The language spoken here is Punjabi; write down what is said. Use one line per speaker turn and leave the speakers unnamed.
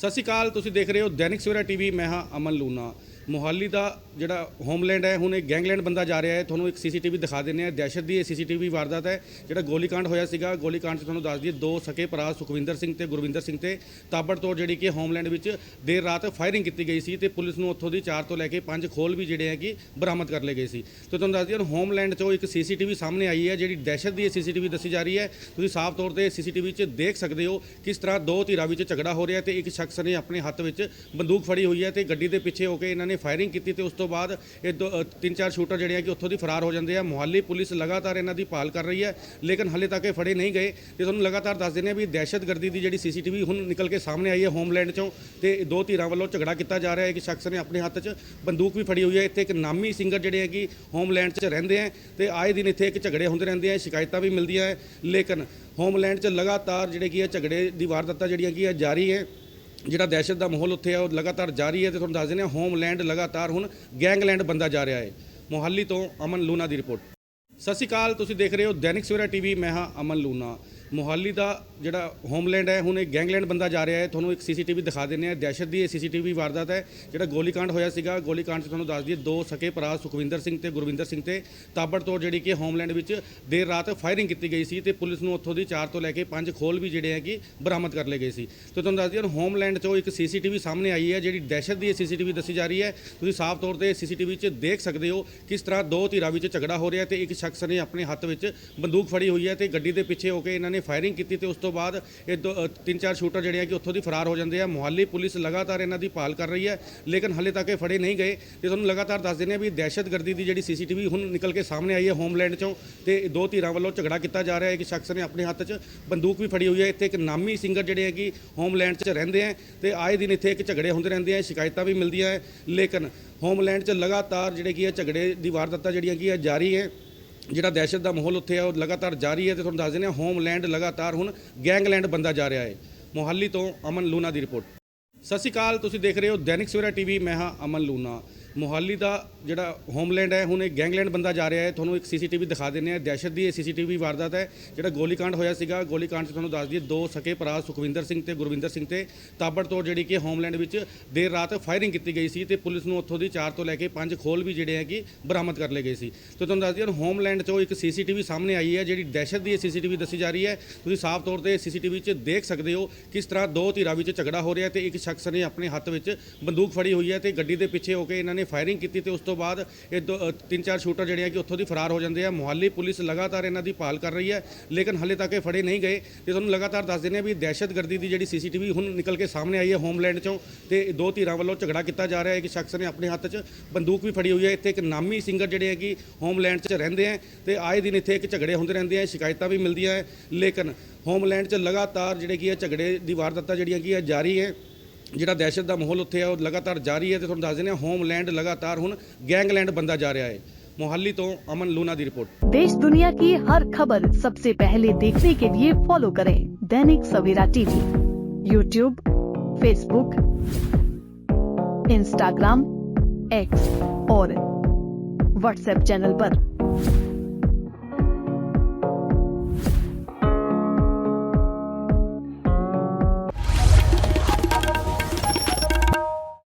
ਸਤਿ ਸ਼੍ਰੀ ਅਕਾਲ ਤੁਸੀਂ ਦੇਖ ਰਹੇ ਹੋ ਦੈਨਿਕ ਸਵੇਰਾ ਟੀਵੀ ਮੈਂ ਹਾਂ ਅਮਨ ਲੂਨਾ ਮੋਹਾਲੀ ਦਾ ਜਿਹੜਾ ਹੋਮਲੈਂਡ ਹੈ, ਹੁਣ ਇੱਕ ਗੈਂਗਲੈਂਡ ਬੰਦਾ ਜਾ ਰਿਹਾ ਹੈ। ਤੁਹਾਨੂੰ ਇੱਕ ਸੀਸੀਟੀਵੀ ਦਿਖਾ ਦਿੰਨੇ ਆ ਦਹਿਸ਼ਤ ਦੀ ਇਹ ਸੀਸੀਟੀਵੀ ਵਾਰਦਾਤ ਹੈ, ਜਿਹੜਾ ਗੋਲੀकांड ਹੋਇਆ ਸੀਗਾ। ਗੋਲੀकांड 'ਚ ਤੁਹਾਨੂੰ ਦੱਸ ਦਈਏ, ਦੋ ਸਕੇ ਭਰਾ, ਸੁਖਵਿੰਦਰ ਸਿੰਘ ਤੇ ਗੁਰਵਿੰਦਰ ਸਿੰਘ ਤੇ ਤਾਬੜਤੋੜ ਜਿਹੜੀ ਕਿ ਹੋਮਲੈਂਡ ਵਿੱਚ ਦੇਰ ਰਾਤ ਫਾਇਰਿੰਗ ਕੀਤੀ ਗਈ ਸੀ ਤੇ ਪੁਲਿਸ ਨੂੰ ਉੱਥੋਂ ਦੀ ਚਾਰ ਤੋਂ ਲੈ ਕੇ ਪੰਜ ਖੋਲ ਵੀ ਜਿਹੜੇ ਹੈ ਕਿ ਬਰਾਮਦ ਕਰ ਲਏ ਗਏ ਸੀ। ਤੇ ਤੁਹਾਨੂੰ ਦੱਸ ਦਈਏ, ਹੁਣ ਹੋਮਲੈਂਡ 'ਚੋਂ ਇੱਕ ਸੀਸੀਟੀਵੀ ਸਾਹਮਣੇ ਆਈ ਹੈ, ਜਿਹੜੀ ਦਹਿਸ਼ਤ ਦੀ ਇਹ ਸੀਸੀਟੀਵੀ ਦੱਸੀ ਜਾ ਰਹੀ ਹੈ। ਤੁਸੀਂ ਸਾਫ਼ ਤੌਰ ਤੇ ਸੀਸੀਟੀਵੀ 'ਚ ਦੇਖ ਸਕਦੇ ਹੋ ਕਿਸ ਤਰ੍ਹਾਂ ਦੋ ਧਿਰਾਂ ਵਿੱਚ ਝਗੜਾ ਹੋ ਰਿਹਾ ਤੇ ਇੱਕ ਸ਼ਖਸ ਨੇ ਆਪਣੇ ਹੱਥ ਵਿੱਚ ਬੰਦੂਕ ਫੜੀ ਹੋਈ ਹੈ ਤੇ ਗੱਡੀ ਦੇ ਪਿੱਛੇ ਹੋ ਕੇ ਇਹਨਾਂ ਨੇ ਫਾਇਰਿੰਗ ਕੀਤੀ ਤੇ ਉਸ ਤੋਂ ਬਾਅਦ ਇਹ ਦੋ- ਅ, ਤਿੰਨ ਚਾਰ ਸ਼ੂਟਰ ਜਿਹੜੇ ਆ ਕਿ ਉੱਥੋਂ ਦੀ ਫਰਾਰ ਹੋ ਜਾਂਦੇ ਆ। ਮੁਹੱਲੀ ਪੁਲਿਸ ਲਗਾਤਾਰ ਇਹਨਾਂ ਦੀ ਭਾਲ ਕਰ ਰਹੀ ਹੈ ਲੇਕਿਨ ਹਲੇ ਤੱਕ ਇਹ ਫੜੇ ਨਹੀਂ ਗਏ। ਤੇ ਤੁਹਾਨੂੰ ਲਗਾਤਾਰ ਦੱਸ ਦਿੰਦੇ ਆ ਵੀ ਦਹਿਸ਼ਤਗਰਦੀ ਦੀ ਜਿਹੜੀ ਸੀਸੀਟੀਵੀ ਹੁਣ ਨਿਕਲ ਕੇ ਸਾਹਮਣੇ ਆਈ ਹੈ ਹੋਮਲੈਂਡ ਚੋਂ ਤੇ ਦੋ ਧਿਰਾਂ ਵੱਲੋਂ ਝਗੜਾ ਕੀਤਾ ਜਾ ਰਿਹਾ ਹੈ ਇੱਕ ਸ਼ਖਸ ਨੇ ਆਪਣੇ ਹੱਥ 'ਚ ਬੰਦੂਕ ਵੀ ਫੜੀ ਹੋਈ ਹੈ। ਇੱਥੇ ਇੱਕ ਨਾਮੀ ਸਿੰਗਰ ਜਿਹੜੇ ਹੈ ਕਿ ਹੋਮਲੈਂਡ 'ਚ ਰਹਿੰਦੇ ਹੈ ਤੇ ਆਏ ਦਿਨ ਇੱਥੇ ਇੱਕ ਝਗੜੇ ਹੁੰਦੇ ਰਹਿੰਦੇ ਆ ਸ਼ਿਕਾਇਤਾਂ ਵੀ ਮਿਲਦੀਆਂ ਹੈ। ਲੇਕਿਨ ਹੋਮਲੈਂਡ 'ਚ ਲਗਾਤਾਰ ਜਿਹੜੇ ਕੀ ਹੈ ਝਗੜੇ ਦੀ ਵਾਰਦਾਤਾਂ ਜਿਹੜੀਆਂ ਕੀ ਹੈ ਜਾਰੀ ਹੈ। ਜਿਹੜਾ ਦਹਿਸ਼ਤ ਦਾ ਮਾਹੌਲ ਉੱਥੇ ਆ, ਉਹ ਲਗਾਤਾਰ ਜਾਰੀ ਹੈ ਤੇ ਤੁਹਾਨੂੰ ਦੱਸ ਦਿੰਦੇ ਹਾਂ ਹੋਮਲੈਂਡ ਲਗਾਤਾਰ ਹੁਣ ਗੈਂਗਲੈਂਡ ਬੰਦਾ ਜਾ ਰਿਹਾ ਹੈ। ਮੋਹਾਲੀ ਤੋਂ ਅਮਨ ਲੂਨਾ ਦੀ ਰਿਪੋਰਟ। ਸਤਿ ਸ਼੍ਰੀ ਅਕਾਲ, ਤੁਸੀਂ ਦੇਖ ਰਹੇ ਹੋ ਦੈਨਿਕ ਸਵੇਰਾ ਟੀਵੀ, ਮੈਂ ਹਾਂ ਅਮਨ ਲੂਨਾ। ਮੋਹਾਲੀ ਦਾ ਜਿਹੜਾ ਹੋਮਲੈਂਡ ਹੈ, ਹੁਣ ਇੱਕ ਗੈਂਗਲੈਂਡ ਬੰਦਾ ਜਾ ਰਿਹਾ ਹੈ। ਤੁਹਾਨੂੰ ਇੱਕ ਸੀਸੀਟੀਵੀ ਦਿਖਾ ਦਿੰਨੇ ਆ ਦਹਿਸ਼ਤ ਦੀ ਇਹ ਸੀਸੀਟੀਵੀ ਵਾਰਦਾਤ ਹੈ, ਜਿਹੜਾ ਗੋਲੀकांड ਹੋਇਆ ਸੀਗਾ। ਗੋਲੀकांड 'ਚ ਤੁਹਾਨੂੰ ਦੱਸ ਦਈਏ, ਦੋ ਸਕੇ ਭਰਾ, ਸੁਖਵਿੰਦਰ ਸਿੰਘ ਤੇ ਗੁਰਵਿੰਦਰ ਸਿੰਘ ਤੇ ਤਾਬੜਤੋੜ ਜਿਹੜੀ ਕਿ ਹੋਮਲੈਂਡ ਵਿੱਚ ਦੇਰ ਰਾਤ ਫਾਇਰਿੰਗ ਕੀਤੀ ਗਈ ਸੀ ਤੇ ਪੁਲਿਸ ਨੂੰ ਉੱਥੋਂ ਦੀ ਚਾਰ ਤੋਂ ਲੈ ਕੇ ਪੰਜ ਖੋਲ ਵੀ ਜਿਹੜੇ ਹੈ ਕਿ ਬਰਾਮਦ ਕਰ ਲਏ ਗਏ ਸੀ। ਤੇ ਤੁਹਾਨੂੰ ਦੱਸ ਦਈਏ ਹੋਮਲੈਂਡ 'ਚੋਂ ਇੱਕ ਸੀਸੀਟੀਵੀ ਸਾਹਮਣੇ ਆਈ ਹੈ, ਜਿਹੜੀ ਦਹਿਸ਼ਤ ਦੀ ਇਹ ਸੀਸੀਟੀਵੀ ਦੱਸੀ ਜਾ ਰਹੀ ਹੈ। ਤੁਸੀਂ ਸਾਫ਼ ਤੌਰ ਤੇ ਸੀਸੀਟੀਵੀ 'ਚ ਦੇਖ ਸਕਦੇ ਹੋ ਕਿਸ ਤਰ੍ਹਾਂ ਦੋ ਧਿਰਾਂ ਵਿੱਚ ਝਗੜਾ ਹੋ ਰਿਹਾ ਤੇ ਇੱਕ ਸ਼ਖਸ ਨੇ ਆਪਣੇ ਹੱਥ ਵਿੱਚ ਬੰਦੂਕ ਫੜੀ ਹੋਈ ਹੈ ਤੇ ਗੱਡੀ ਦੇ ਪਿੱਛੇ ਹੋ ਕੇ ਇਹਨਾਂ ਨੇ ਫਾਇਰਿੰਗ ਕੀਤੀ ਤੇ ਉਸ ਤੋਂ ਬਾਅਦ ਇਹ ਦੋ- ਤਿੰਨ ਚਾਰ ਸ਼ੂਟਰ ਜਿਹੜੇ ਆ ਕਿ ਉੱਥੋਂ ਦੀ ਫਰਾਰ ਹੋ ਜਾਂਦੇ ਆ। ਮੁਹੱਲੀ ਪੁਲਿਸ ਲਗਾਤਾਰ ਇਹਨਾਂ ਦੀ ਭਾਲ ਕਰ ਰਹੀ ਹੈ, ਲੇਕਿਨ ਹਲੇ ਤੱਕ ਇਹ ਫੜੇ ਨਹੀਂ ਗਏ। ਤੇ ਤੁਹਾਨੂੰ ਲਗਾਤਾਰ ਦੱਸ ਦਿੰਦੇ ਆ ਵੀ ਦਹਿਸ਼ਤਗਰਦੀ ਦੀ ਜਿਹੜੀ ਸੀਸੀਟੀਵੀ ਹੁਣ ਨਿਕਲ ਕੇ ਸਾਹਮਣੇ ਆਈ ਹੈ ਹੋਮਲੈਂਡ ਚੋਂ, ਤੇ ਦੋ ਧਿਰਾਂ ਵੱਲੋਂ ਝਗੜਾ ਕੀਤਾ ਜਾ ਰਿਹਾ ਹੈ ਇੱਕ ਸ਼ਖਸ ਨੇ ਆਪਣੇ ਹੱਥ 'ਚ ਬੰਦੂਕ ਵੀ ਫੜੀ ਹੋਈ ਹੈ। ਇੱਥੇ ਇੱਕ ਨਾਮੀ ਸਿੰਗਰ ਜਿਹੜੇ ਹੈ ਕਿ ਹੋਮਲੈਂਡ 'ਚ ਰਹਿੰਦੇ ਆ ਤੇ ਆਏ ਦਿਨ ਇੱਥੇ ਇੱਕ ਝਗੜੇ ਹੁੰਦੇ ਰਹਿੰਦੇ ਆ, ਸ਼ਿਕਾਇਤਾਂ ਵੀ ਮਿਲਦੀਆਂ ਹੈ। ਲੇਕਿਨ ਹੋਮਲੈਂਡ 'ਚ ਲਗਾਤਾਰ ਜਿਹੜੇ ਕੀ ਹੈ ਝਗੜੇ ਦੀ ਵਾਰਦਾਤਾਂ ਜਿਹੜੀਆਂ ਕੀ ਹੈ, ਜਾਰੀ ਹੈ। ਜਿਹੜਾ ਦਹਿਸ਼ਤ ਦਾ ਮਾਹੌਲ ਉੱਥੇ ਹੈ ਉਹ ਲਗਾਤਾਰ ਜਾਰੀ ਹੈ ਤੇ ਤੁਹਾਨੂੰ ਦੱਸ ਦਿੰਦੇ ਹਾਂ ਹੋਮਲੈਂਡ ਲਗਾਤਾਰ ਹੁਣ ਗੈਂਗਲੈਂਡ ਬੰਦਾ ਜਾ ਰਿਹਾ ਹੈ ਮੋਹਾਲੀ ਤੋਂ ਅਮਨ ਲੂਨਾ ਦੀ ਰਿਪੋਰਟ ਸਤਿ ਸ਼੍ਰੀ ਅਕਾਲ ਤੁਸੀਂ ਦੇਖ ਰਹੇ ਹੋ ਦੈਨਿਕ ਸਵੇਰਾ ਟੀਵੀ ਮੈਂ ਹਾਂ ਅਮਨ ਲੂਨਾ ਮੋਹਾਲੀ ਦਾ ਜਿਹੜਾ ਹੋਮਲੈਂਡ ਹੈ, ਹੁਣ ਇੱਕ ਗੈਂਗਲੈਂਡ ਬੰਦਾ ਜਾ ਰਿਹਾ ਹੈ। ਤੁਹਾਨੂੰ ਇੱਕ ਸੀਸੀਟੀਵੀ ਦਿਖਾ ਦਿੰਨੇ ਆ ਦਹਿਸ਼ਤ ਦੀ ਇਹ ਸੀਸੀਟੀਵੀ ਵਾਰਦਾਤ ਹੈ। ਜਿਹੜਾ ਗੋਲੀकांड ਹੋਇਆ ਸੀਗਾ ਗੋਲੀकांड 'ਚ ਤੁਹਾਨੂੰ ਦੱਸ ਦਈਏ, ਦੋ ਸਕੇ ਭਰਾ, ਸੁਖਵਿੰਦਰ ਸਿੰਘ ਤੇ ਗੁਰਵਿੰਦਰ ਸਿੰਘ ਤੇ ਤਾਬੜਤੋੜ ਜਿਹੜੀ ਕਿ ਹੋਮਲੈਂਡ ਵਿੱਚ ਦੇਰ ਰਾਤ ਫਾਇਰਿੰਗ ਕੀਤੀ ਗਈ ਸੀ ਤੇ ਪੁਲਿਸ ਨੂੰ ਉੱਥੋਂ ਦੀ ਚਾਰ ਤੋਂ ਲੈ ਕੇ ਪੰਜ ਖੋਲ ਵੀ ਜਿਹੜੇ ਹੈ ਕਿ ਬਰਾਮਦ ਕਰ ਲਏ ਗਏ ਸੀ। ਤੇ ਤੁਹਾਨੂੰ ਦੱਸ ਦਈਏ, ਹੁਣ ਹੋਮਲੈਂਡ 'ਚੋਂ ਇੱਕ ਸੀਸੀਟੀਵੀ ਸਾਹਮਣੇ ਆਈ ਹੈ, ਜਿਹੜੀ ਦਹਿਸ਼ਤ ਦੀ ਇਹ ਸੀਸੀਟੀਵੀ ਦੱਸੀ ਜਾ ਰਹੀ ਹੈ। ਤੁਸੀਂ ਸਾਫ਼ ਤੌਰ ਤੇ ਸੀਸੀਟੀਵੀ 'ਚ ਦੇਖ ਸਕਦੇ ਹੋ ਕਿਸ ਤਰ੍ਹਾਂ ਦੋ ਧਿਰਾਂ ਵਿੱਚ ਝਗੜਾ ਹੋ ਰਿਹਾ ਤੇ ਇੱਕ ਸ਼ਖਸ ਨੇ ਆਪਣੇ ਹੱਥ ਵਿੱਚ ਬੰਦੂਕ ਫੜੀ ਹੋਈ ਹੈ ਤੇ ਗੱਡੀ ਦੇ ਪਿੱਛੇ ਹੋ ਕੇ ਇਹਨਾਂ ਨੇ ਫਾਇਰਿੰਗ ਕੀਤੀ ਤੇ ਉਸ ਤੋਂ ਬਾਅਦ ਇਹ ਦੋ- ਤਿੰਨ ਚਾਰ ਸ਼ੂਟਰ ਜਿਹੜੇ ਆ ਕਿ ਉੱਥੋਂ ਦੀ ਫਰਾਰ ਹੋ ਜਾਂਦੇ ਆ। ਮੁਹੱਲੀ ਪੁਲਿਸ ਲਗਾਤਾਰ ਇਹਨਾਂ ਦੀ ਭਾਲ ਕਰ ਰਹੀ ਹੈ, ਲੇਕਿਨ ਹਲੇ ਤੱਕ ਇਹ ਫੜੇ ਨਹੀਂ ਗਏ। ਤੇ ਤੁਹਾਨੂੰ ਲਗਾਤਾਰ ਦੱਸ ਦਿੰਦੇ ਆ ਵੀ ਦਹਿਸ਼ਤਗਰਦੀ ਦੀ ਜਿਹੜੀ ਸੀਸੀਟੀਵੀ ਹੁਣ ਨਿਕਲ ਕੇ ਸਾਹਮਣੇ ਆਈ ਹੈ ਹੋਮਲੈਂਡ ਚੋਂ, ਤੇ ਦੋ ਧਿਰਾਂ ਵੱਲੋਂ ਝਗੜਾ ਕੀਤਾ ਜਾ ਰਿਹਾ ਹੈ। ਇੱਕ ਸ਼ਖਸ ਨੇ ਆਪਣੇ ਹੱਥ 'ਚ ਬੰਦੂਕ ਵੀ ਫੜੀ ਹੋਈ ਹੈ। ਇੱਥੇ ਇੱਕ ਨਾਮੀ ਸਿੰਗਰ ਜਿਹੜੇ ਹੈ ਕਿ ਹੋਮਲੈਂਡ 'ਚ ਰਹਿੰਦੇ ਆ ਤੇ ਆਏ ਦਿਨ ਇੱਥੇ ਇੱਕ ਝਗੜੇ ਹੁੰਦੇ ਰਹਿੰਦੇ ਆ, ਸ਼ਿਕਾਇਤਾਂ ਵੀ ਮਿਲਦੀਆਂ ਹੈ। ਲੇਕਿਨ ਹੋਮਲੈਂਡ 'ਚ ਲਗਾਤਾਰ ਜਿਹੜੇ ਕੀ ਹੈ ਝਗੜੇ ਦੀ ਵਾਰਦਾਤਾਂ ਜਿਹੜੀਆਂ ਕੀ ਹੈ ਜਾਰੀ ਹੈ। जोड़ा दहशत का माहौल ਉੱਥੇ है लगातार जारी है तो थोड़ा दस ਦੱਸ ਦਿੰਦੇ ਹਾਂ ਹੋਮਲੈਂਡ ਲਗਾਤਾਰ ਹੁਣ ਗੈਂਗਲੈਂਡ ਬੰਦਾ ਜਾ ਰਿਹਾ ਹੈ मोहाली तो अमन लूना की रिपोर्ट
देश दुनिया की हर खबर सबसे पहले देखने के लिए फॉलो करें Dainik Savera TV YouTube Facebook Instagram X और व्हाट्सएप चैनल आरोप